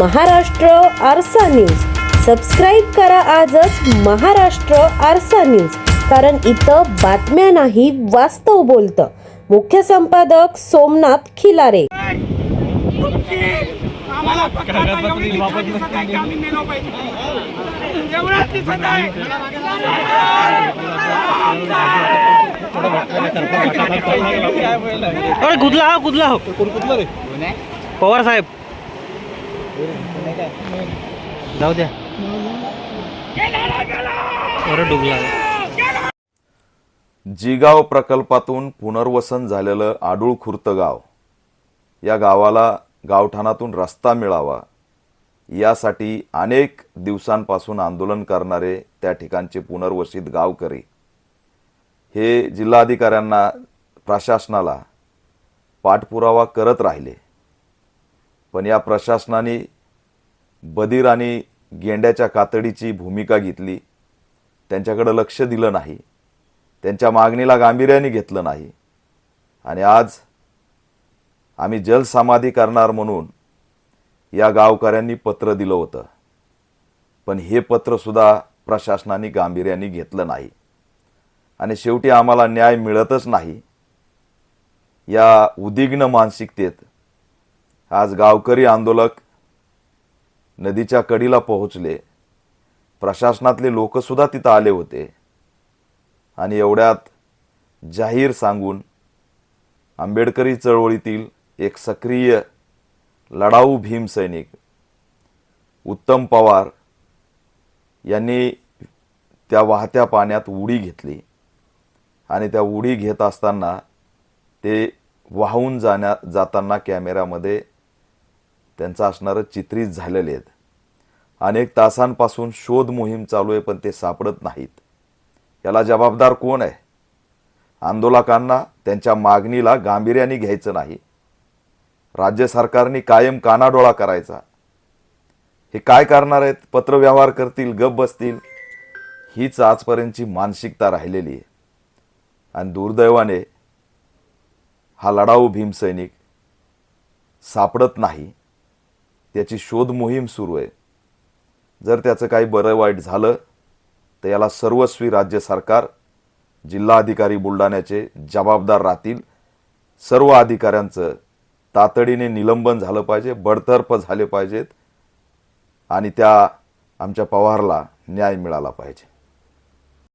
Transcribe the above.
महाराष्ट्र आरसा news. Subscribe करा आजच महाराष्ट्र आरसा न्यूज. कारण इथं बातम्या नाही वास्तव बोलतं. मुख्य संपादक सोमनाथ खिलारे. तुमची आम्हाला फक्त आता एवढी दिशा दिसत आहे की आम्ही मेलो पाहिजे. एवढंच दिसत आहे. अरे कुठला हा कुठला हो पवार साहेब. जाऊ द्या जिगाव प्रकल्पातून पुनर्वसन झालेलं आडूळ खुर्त गाव. या गावाला गावठाणातून रस्ता मिळावा. यासाठी अनेक दिवसांपासून आंदोलन करणारे त्या ठिकाणचे पुनर्वसित गावकरी. हे जिल्हाधिकाऱ्यांना प्रशासनाला पाठपुरावा करत राहिले. पण या प्रशासनाने बधीर आणि गेंड्याच्या कातडीची भूमिका घेतली. त्यांच्याकडं लक्ष दिलं नाही. त्यांच्या मागणीला गांभीर्याने घेतलं नाही. आणि आज आम्ही जलसमाधी करणार म्हणून या गावकऱ्यांनी पत्र दिलं होतं. पण हे पत्रसुद्धा प्रशासनाने गांभीर्याने घेतलं नाही. आणि शेवटी आम्हाला न्याय मिळतच नाही. या उद्विग्न मानसिकतेत आज गावकरी आंदोलक नदीच्या कडीला पोहोचले. प्रशासनातले लोकसुद्धा तिथं आले होते. आणि एवढ्यात जाहीर सांगून आंबेडकरी चळवळीतील एक सक्रिय लढाऊ भीमसैनिक उत्तम पवार यांनी त्या वाहत्या पाण्यात उडी घेतली. आणि त्या उडी घेत असताना ते वाहून जाण्या जाताना कॅमेऱ्यामध्ये त्यांचं असणारं चित्रित झालेले आहेत. अनेक तासांपासून शोध मोहीम चालू आहे पण ते सापडत नाहीत. याला जबाबदार कोण आहे? आंदोलकांना त्यांच्या मागणीला गांभीर्याने घ्यायचं नाही. राज्य सरकारने कायम कानाडोळा करायचा. हे काय करणार आहेत? पत्रव्यवहार करतील गप बसतील? हीच आजपर्यंतची मानसिकता राहिलेली आहे. आणि दुर्दैवाने हा लढाऊ भीमसैनिक सापडत नाही. त्याची शोध मोहीम सुरू आहे. जर त्याचं काही बरं वाईट झालं तर याला सर्वस्वी राज्य सरकार जिल्हाधिकारी बुलढाण्याचे जबाबदार राहतील. सर्व अधिकाऱ्यांचं तातडीने निलंबन झालं पाहिजे बडतर्फ झाले पाहिजेत आणि त्या आमच्या पवारला न्याय मिळाला पाहिजे.